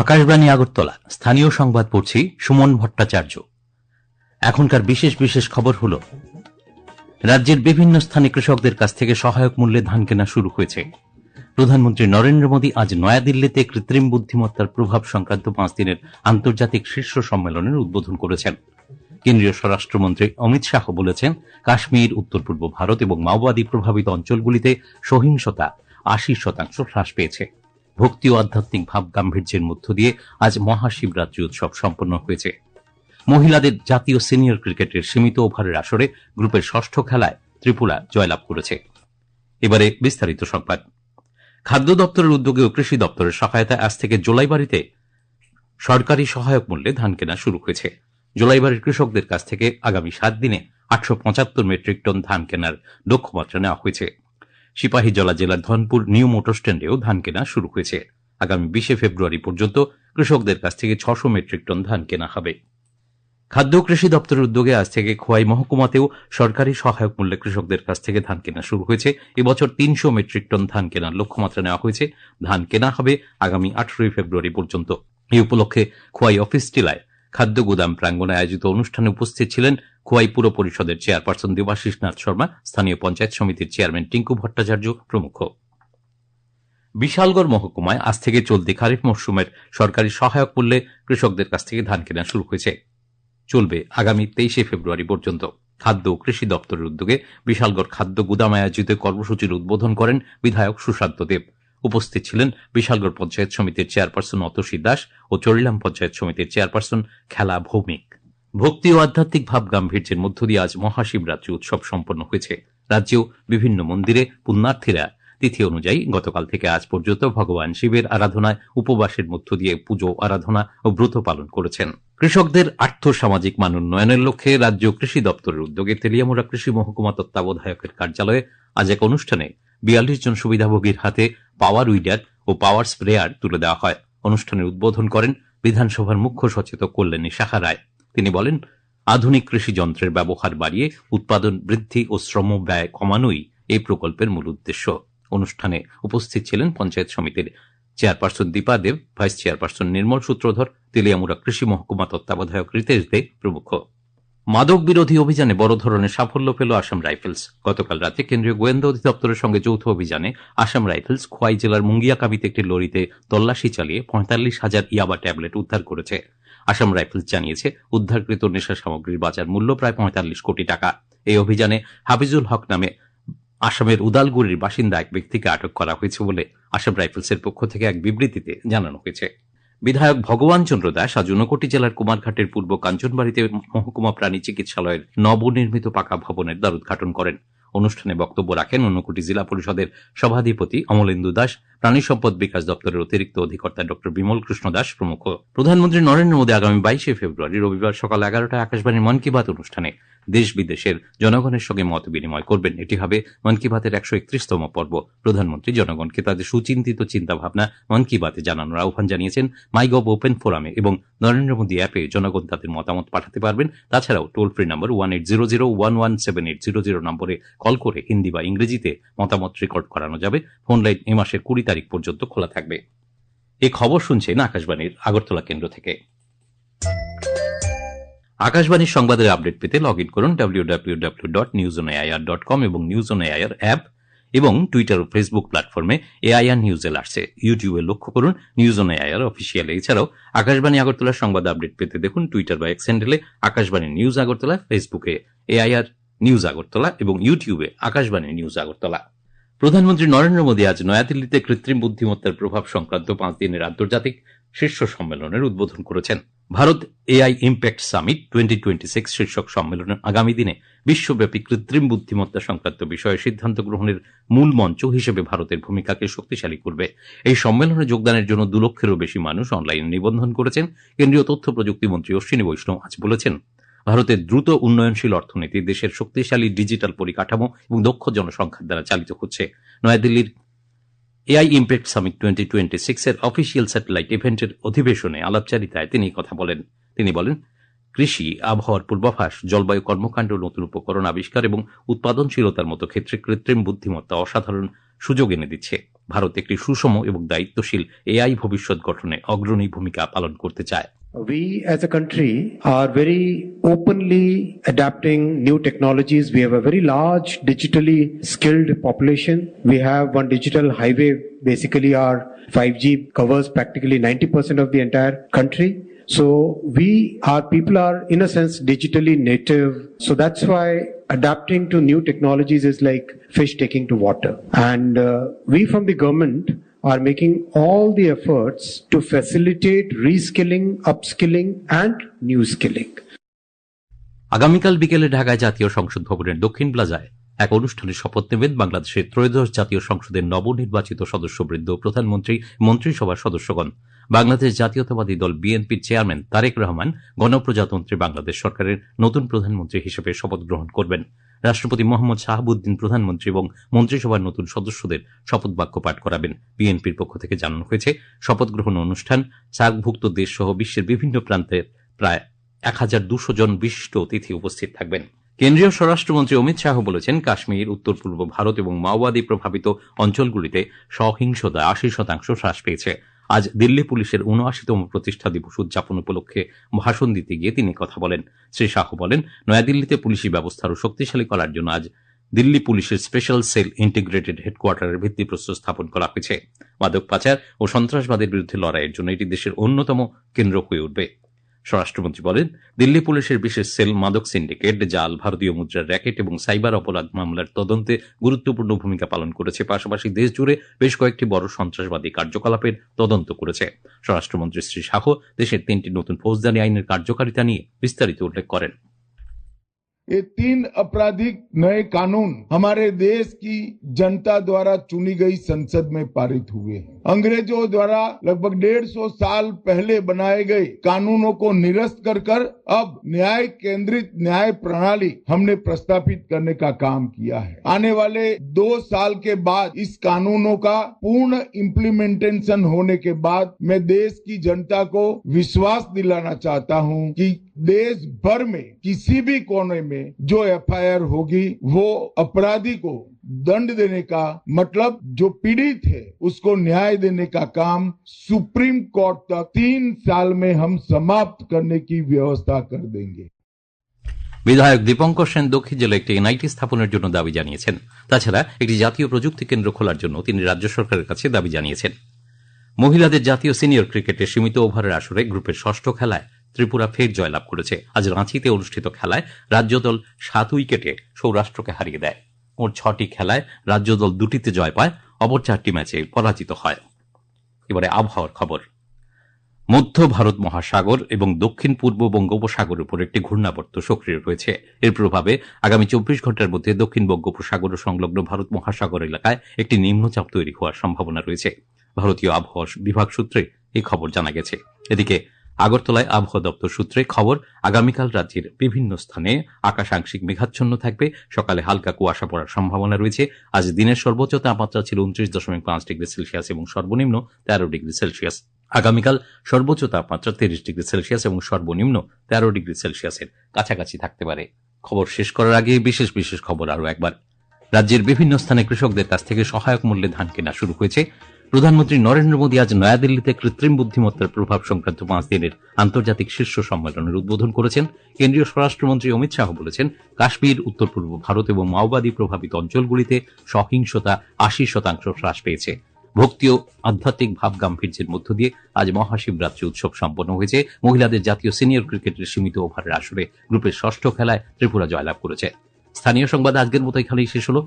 আকাশবাণী আগরতলা, স্থানীয় সংবাদ পড়ছি সুমন ভট্টাচার্য। এখনকার বিশেষ বিশেষ খবর হল, রাজ্যের বিভিন্ন স্থানে কৃষকদের কাছ থেকে সহায়ক মূল্যে ধান কেনা শুরু হয়েছে। প্রধানমন্ত্রী নরেন্দ্র মোদী আজ নয়াদিল্লিতে কৃত্রিম বুদ্ধিমত্তার প্রভাব সংক্রান্ত পাঁচ দিনের আন্তর্জাতিক শীর্ষ সম্মেলনের উদ্বোধন করেছেন। কেন্দ্রীয় স্বরাষ্ট্রমন্ত্রী অমিত শাহ বলেছেন, কাশ্মীর, উত্তর পূর্ব ভারত এবং মাওবাদী প্রভাবিত অঞ্চলগুলিতে সহিংসতা আশি শতাংশ হ্রাস পেয়েছে। ভক্তি ও আধ্যাত্মিক ভাব গাম্ভীর্যের মধ্য দিয়ে আজ মহাশিবরাত্রি উৎসব সম্পন্ন হয়েছে। মহিলাদের জাতীয় সিনিয়র ক্রিকেটের সীমিত ওভারের আসরে গ্রুপের ষষ্ঠ খেলায় ত্রিপুরা জয়লাভ করেছে। এবারে বিস্তারিত সংবাদ। খাদ্য দপ্তরের উদ্যোগে ও কৃষি দপ্তরের সহায়তায় আজ থেকে জোলাইবাড়িতে সরকারি সহায়ক মূল্যে ধান কেনা শুরু হয়েছে। জোলাইবাড়ির কৃষকদের কাছ থেকে আগামী সাত দিনে আটশো পঁচাত্তর মেট্রিক টন ধান কেনার লক্ষ্যমাত্রা নেওয়া হয়েছে। সিপাহীজলা জেলার ধনপুর নিউ মোটর স্ট্যান্ডেও ধান কেনা শুরু হয়েছে। আগামী বিশে ফেব্রুয়ারি পর্যন্ত কৃষকদের কাছ থেকে ছশো মেট্রিক টন ধান কেনা হবে। খাদ্য কৃষি দপ্তরের উদ্যোগে আজ থেকে খোয়াই মহকুমাতেও সরকারি সহায়ক মূল্যে কৃষকদের কাছ থেকে ধান কেনা শুরু হয়েছে। এবছর তিনশো মেট্রিক টন ধান কেনার লক্ষ্যমাত্রা নেওয়া হয়েছে। ধান কেনা হবে আগামী আঠারোই ফেব্রুয়ারি পর্যন্ত। এই উপলক্ষে খোয়াই অফিস টিলায় খাদ্য গুদাম প্রাঙ্গণে আয়োজিত অনুষ্ঠানে উপস্থিত ছিলেন খোয়াই পুর পরিষদের চেয়ারপারসন দেবাশিস নাথ শর্মা, স্থানীয় পঞ্চায়েত সমিতির চেয়ারম্যান টিঙ্কু ভট্টাচার্য প্রমুখ। বিশালগড় মহকুমায় আজ থেকে চলতি খারিফ মরশুমের সরকারি সহায়ক মূল্যে কৃষকদের কাছ থেকে ধান কেনা শুরু হয়েছে। চলবে আগামী তেইশে ফেব্রুয়ারি পর্যন্ত। খাদ্য ও কৃষি দপ্তরের উদ্যোগে বিশালগড় খাদ্য গুদাম আয়োজিত কর্মসূচির উদ্বোধন করেন বিধায়ক সুশান্ত দেব। উপস্থিত ছিলেন বিশালগড় পঞ্চায়েত সমিতির চেয়ারপারসন অতসী দাস ও চরিলাম পঞ্চায়েত সমিতির চেয়ারপারসন খেলা ভৌমিক। ভক্তি ও আধ্যাত্মিক ভাব গাম্ভীর্যের মধ্য দিয়ে আজ মহাশিবরাত্রি উৎসব সম্পন্ন হয়েছে। রাজ্যেও বিভিন্ন মন্দিরে পুণ্যার্থীরা তিথি অনুযায়ী গতকাল থেকে আজ পর্যন্ত ভগবান শিবের আরাধনায় উপবাসের মধ্য দিয়ে পুজো, আরাধনা ও ব্রত পালন করেছেন। কৃষকদের আর্থ সামাজিক মান উন্নয়নের লক্ষ্যে রাজ্য কৃষি দপ্তরের উদ্যোগে তেলিয়ামুড়া কৃষি মহকুমা তত্ত্বাবধায়কের কার্যালয়ে আজ এক অনুষ্ঠানে বিয়াল্লিশ জন সুবিধাভোগীর হাতে পাওয়ার উইডার ও পাওয়ার স্প্রেয়ার তুলে দেওয়া হয়। অনুষ্ঠানের উদ্বোধন করেন বিধানসভার মুখ্য সচেতক কল্যাণী শাখা রায়। তিনি বলেন, আধুনিক কৃষি যন্ত্রের ব্যবহার বাড়িয়ে উৎপাদন বৃদ্ধি ও শ্রম ব্যয় কমানোই এই প্রকল্পের মূল উদ্দেশ্য। অনুষ্ঠানে উপস্থিত ছিলেন পঞ্চায়েত সমিতির chairperson Dipa Deb, vice chairperson Nirmal Sutradhar, Teliamura কৃষি মহকুমা তত্ত্বাবধায়ক রিতেশ দে প্রমুখ। মাদক বিরোধী অভিযানে বড় ধরনের সাফল্য পেল আসাম রাইফেলস। গতকাল রাতে কেন্দ্রীয় গোয়েন্দা অধিদপ্তরের সঙ্গে যৌথ অভিযানে আসাম রাইফেলস খোয়াই জেলার মুঙ্গিয়াকাবিতে একটি লরিতে তল্লাশি চালিয়ে পঁয়তাল্লিশ হাজার ইয়াবা ট্যাবলেট উদ্ধার করেছে। আসাম রাইফেলস জানিয়েছে, উদ্ধারকৃত নেশা সামগ্রীর বাজার মূল্য প্রায় পঁয়তাল্লিশ কোটি টাকা। এই অভিযানে হাফিজুল হক নামে আসামের উদালগুড়ির বাসিন্দা এক ব্যক্তিকে আটক করা হয়েছে বলে আসাম রাইফেলসের পক্ষ থেকে এক বিবৃতিতে জানানো হয়েছে। বিধায়ক ভগবান চন্দ্র দাস আজ ঊনকোটি জেলার কুমারঘাটের পূর্ব কাঞ্চনবাড়িতে মহকুমা প্রাণী চিকিৎসালয়ের নবনির্মিত পাকা ভবনের দ্বার উদ্ঘাটন করেন। অনুষ্ঠানে বক্তব্য রাখেন ঊনকোটি জেলা পরিষদের সভাধিপতি অমলেন্দু দাস, প্রাণী সম্পদ বিকাশ দপ্তরের অতিরিক্ত অধিকর্তা ডক্টর বিমল কৃষ্ণ দাস প্রমুখ। প্রধানমন্ত্রী নরেন্দ্র মোদী আগামী বাইশে ফেব্রুয়ারি রবিবার সকাল এগারোটায় আকাশবাণীর মন কি বাত অনুষ্ঠানে দেশ বিদেশের জনগণের সঙ্গে মত বিনিময় করবেন। এটি হবে মন কি বাতের একশো একত্রিশতম পর্ব। প্রধানমন্ত্রী জনগণকে তাদের সুচিন্তিত চিন্তাভাবনা মন কি বাতে জানানোর আহ্বান জানিয়েছেন মাইগভ ওপেন ফোরামে এবং নরেন্দ্র মোদী অ্যাপে জনগণ তাদের মতামত পাঠাতে পারবেন। তাছাড়াও toll free number one eight zero zero one one seven eight zero zero নম্বরে কল করে হিন্দি বা ইংরেজিতে মতামত রেকর্ড করানো যাবে। ফোন লাইন এ মাসের কুড়ি তারিখ পর্যন্ত খোলা থাকবে। এই খবর শুনছেন আকাশবাণীর আগরতলা কেন্দ্র থেকে। আকাশবাণীর সংবাদের আপডেট পেতে লগ ইন করুন কম এবং নিউজ অন এআইআর অ্যাপ এবং টুইটার ও ফেসবুক প্ল্যাটফর্মে এআইআর নিউজ এলার্সে ইউটিউবে লক্ষ্য করুন নিউজ অন এআইআর অফিসিয়াল এছাড়াও আকাশবাণী আগরতলার সংবাদ আপডেট পেতে দেখুন টুইটার বা এক্স হ্যান্ডেলে আকাশবাণী নিউজ আগরতলা ফেসবুকে এআইআর নিউজ আগরতলা এবং ইউটিউবে আকাশবাণী নিউজ আগরতলা। প্রধানমন্ত্রী নরেন্দ্র মোদী আজ নয়াদিল্লিতে কৃত্রিম বুদ্ধিমত্তার প্রভাব সংক্রান্ত পাঁচ দিনের আন্তর্জাতিক শীর্ষ সম্মেলনের উদ্বোধন করেছেন। Bharat AI impact summit twenty twenty six শীর্ষক সম্মেলনের আগামী দিনে বিশ্বব্যাপী কৃত্রিম বুদ্ধিমত্তা সংক্রান্ত বিষয়ে সিদ্ধান্ত গ্রহণের মূল মঞ্চ হিসেবে ভারতের ভূমিকাকে শক্তিশালী করবে। এই সম্মেলনে যোগদানের জন্য দু লক্ষেরও বেশি মানুষ অনলাইনে নিবন্ধন করেছেন। কেন্দ্রীয় তথ্য প্রযুক্তি মন্ত্রী অশ্বিনী বৈষ্ণব আজ বলেছেন, ভারতের দ্রুত উন্নয়নশীল অর্থনীতি দেশের শক্তিশালী ডিজিটাল পরিকাঠামো এবং দক্ষ জনসংখ্যার দ্বারা চালিত হচ্ছে। নয়াদিল্লির AI impact summit twenty twenty সিক্সের অফিসিয়াল স্যাটেলাইট ইভেন্টের অধিবেশনে আলাপচারিতায় তিনি কথা বলেন। তিনি বলেন, কৃষি, আবহাওয়ার পূর্বাভাস, জলবায়ু কর্মকাণ্ড, নতুন উপকরণ আবিষ্কার এবং উৎপাদনশীলতার মতো ক্ষেত্রে কৃত্রিম বুদ্ধিমত্তা অসাধারণ সুযোগ এনে দিচ্ছে। ভারত একটি সুষম এবং দায়িত্বশীল এআই ভবিষ্যৎ গঠনে অগ্রণী ভূমিকা পালন করতে চায়। We as a country are very openly adapting new technologies. We have a very large digitally skilled population. We have one digital highway. Basically our 5G covers practically 90% of the entire country. So we, our people are in a sense digitally native. So that's why adapting to new technologies is like fish taking to water. And uh, we from the government are making all the efforts to facilitate reskilling, upskilling and new skilling. আগামীকাল বিকেলে ঢাকায় জাতীয় সংসদ ভবনের দক্ষিণ প্লাজায় এক অনুষ্ঠানে শপথ নেবেন বাংলাদেশের ত্রয়োদশ জাতীয় সংসদের নবনির্বাচিত সদস্যবৃন্দ প্রধানমন্ত্রী মন্ত্রিসভার সদস্যগণ বাংলাদেশ জাতীয়তাবাদী দল বিএনপির চেয়ারম্যান তারেক রহমান গণপ্রজাতন্ত্রী বাংলাদেশ সরকারের নতুন প্রধানমন্ত্রী হিসেবে শপথ গ্রহণ করবেন রাষ্ট্রপতি মোহাম্মদ শাহাবুদ্দিন প্রধানমন্ত্রী এবং মন্ত্রিসভার নতুন সদস্যদের শপথ বাক্য পাঠ করাবেন। বিএনপির পক্ষ থেকে জানানো হয়েছে, শপথ গ্রহণ অনুষ্ঠান সার্কভুক্ত দেশ সহ বিশ্বের বিভিন্ন প্রান্তের প্রায় এক হাজার দুশো জন বিশিষ্ট অতিথি উপস্থিত থাকবেন। কেন্দ্রীয় স্বরাষ্ট্রমন্ত্রী অমিত শাহ বলেছেন, কাশ্মীর, উত্তর পূর্ব ভারত এবং মাওবাদী প্রভাবিত অঞ্চলগুলিতে সহিংসতা আশি শতাংশ হ্রাস পেয়েছে। আজ দিল্লি পুলিশের উনআশিতম প্রতিষ্ঠা দিবস উদযাপন উপলক্ষে ভাষণ দিতে গিয়ে তিনি কথা বলেন। শ্রী শাহ বলেন, নয়াদিল্লিতে পুলিশি ব্যবস্থা আরও শক্তিশালী করার জন্য আজ দিল্লি পুলিশের স্পেশাল সেল ইন্টিগ্রেটেড হেডকোয়ার্টারের ভিত্তিপ্রস্তর স্থাপন করা হয়েছে। মাদক পাচার ও সন্ত্রাসবাদের বিরুদ্ধে লড়াইয়ের জন্য এটি দেশের অন্যতম কেন্দ্র হয়ে উঠবে। স্বরাষ্ট্রমন্ত্রী বলেন, দিল্লি পুলিশের বিশেষ সেল মাদক সিন্ডিকেট জাল ভারতীয় মুদ্রার র্যাকেট এবং সাইবার অপরাধ মামলার তদন্তে গুরুত্বপূর্ণ ভূমিকা পালন করেছে, পাশাপাশি দেশ জুড়ে বেশ কয়েকটি বড় সন্ত্রাসবাদী কার্যকলাপের তদন্ত করেছে। স্বরাষ্ট্রমন্ত্রী শ্রী শাহ দেশের তিনটি নতুন ফৌজদারি আইনের কার্যকারিতা নিয়ে বিস্তারিত উল্লেখ করেন। ये तीन आपराधिक नए कानून हमारे देश की जनता द्वारा चुनी गई संसद में पारित हुए हैं। अंग्रेज़ों द्वारा लगभग डेढ़ सौ साल पहले बनाए गए कानूनों को निरस्त कर कर अब न्याय केंद्रित न्याय प्रणाली हमने प्रस्तापित करने का काम किया है। आने वाले दो साल के बाद इस कानूनों का पूर्ण इम्प्लीमेंटेशन होने के बाद मैं देश की जनता को विश्वास दिलाना चाहता हूँ कि देश भर में किसी भी कोने में जो एफआईआर होगी वो अपराधी को दंड देने का मतलब जो पीड़ित है उसको न्याय देने का काम सुप्रीम कोर्ट तक तीन साल में हम समाप्त करने की व्यवस्था कर देंगे বিধায়ক দীপঙ্কর সেন দক্ষিণ জেলায় একটি এনআইটি স্থাপনের জন্য দাবি জানিয়েছেন তাছাড়া একটি জাতীয় প্রযুক্তি কেন্দ্র খোলার জন্য তিনি রাজ্য সরকারের কাছে দাবি জানিয়েছেন মহিলাদের জাতীয় সিনিয়র ক্রিকেটে সীমিত ওভারের আসরে গ্রুপের ষষ্ঠ খেলায় ত্রিপুরা ফের জয়লাভ করেছে। আজ রাঁচিতে অনুষ্ঠিত খেলায় রাজ্য দল সাত উইকেটে সৌরাষ্ট্রকে হারিয়ে দেয়। মোট ছটি খেলায় রাজ্য দল দুটিতে জয় পায়, অপর চারটি ম্যাচে পরাজিত হয়। এবারে আবহাওয়ার খবর। মধ্য ভারত মহাসাগর এবং দক্ষিণ পূর্ব বঙ্গোপসাগরের উপর একটি ঘূর্ণাবর্ত সক্রিয় রয়েছে। এর প্রভাবে আগামী চব্বিশ ঘণ্টার মধ্যে দক্ষিণ বঙ্গোপসাগর ও সংলগ্ন ভারত মহাসাগর এলাকায় একটি নিম্নচাপ তৈরি হওয়ার সম্ভাবনা রয়েছে। ভারতীয় আবহাওয়া বিভাগ সূত্রে এই খবর জানা গেছে। এদিকে আগরতলায় আবহাওয়া দপ্তর সূত্রে খবর, আগামীকাল রাজ্যের বিভিন্ন স্থানে আকাশ আংশিক মেঘাচ্ছন্ন থাকবে। সকালে হালকা কুয়াশা পড়ার সম্ভাবনা রয়েছে। আজ দিনের সর্বোচ্চ তাপমাত্রা ছিল উনত্রিশ দশমিক পাঁচ ডিগ্রি সেলসিয়াস এবং সর্বনিম্ন তেরো ডিগ্রি সেলসিয়াস। আগামীকাল সর্বোচ্চ তাপমাত্রা তিরিশ ডিগ্রি সেলসিয়াস এবং সর্বনিম্ন তেরো ডিগ্রি সেলসিয়াসের কাছাকাছি থাকতে পারে। খবর শেষ করার আগে বিশেষ বিশেষ খবর আরও একবার। রাজ্যের বিভিন্ন স্থানে কৃষকদের কাছ থেকে সহায়ক মূল্যে ধান কেনা শুরু হয়েছে। প্রধানমন্ত্রী নরেন্দ্র মোদী আজ নয়াদিল্লিতে কৃত্রিম বুদ্ধিমত্তার প্রভাব সংক্রান্ত পাঁচ দিনের আন্তর্জাতিক শীর্ষ সম্মেলনের উদ্বোধন করেছেন কেন্দ্রীয় স্বরাষ্ট্রমন্ত্রী অমিত শাহ বলেছেন, কাশ্মীর উত্তর পূর্ব ভারত এবং মাওবাদী প্রভাবিত অঞ্চলগুলিতে সহিংসতা আশি শতাংশ হ্রাস পেয়েছে। ভক্তি ও আধ্যাত্মিক ভাব গাম্ভীর্যের মধ্য দিয়ে আজ মহাশিবরাত্রি উৎসব সম্পন্ন হয়েছে। মহিলাদের জাতীয় সিনিয়র ক্রিকেটের সীমিত ওভারের আসরে গ্রুপের ষষ্ঠ খেলায় ত্রিপুরা জয়লাভ করেছে। স্থানীয় সংবাদ আজকের মতো এখানেই শেষ হলো।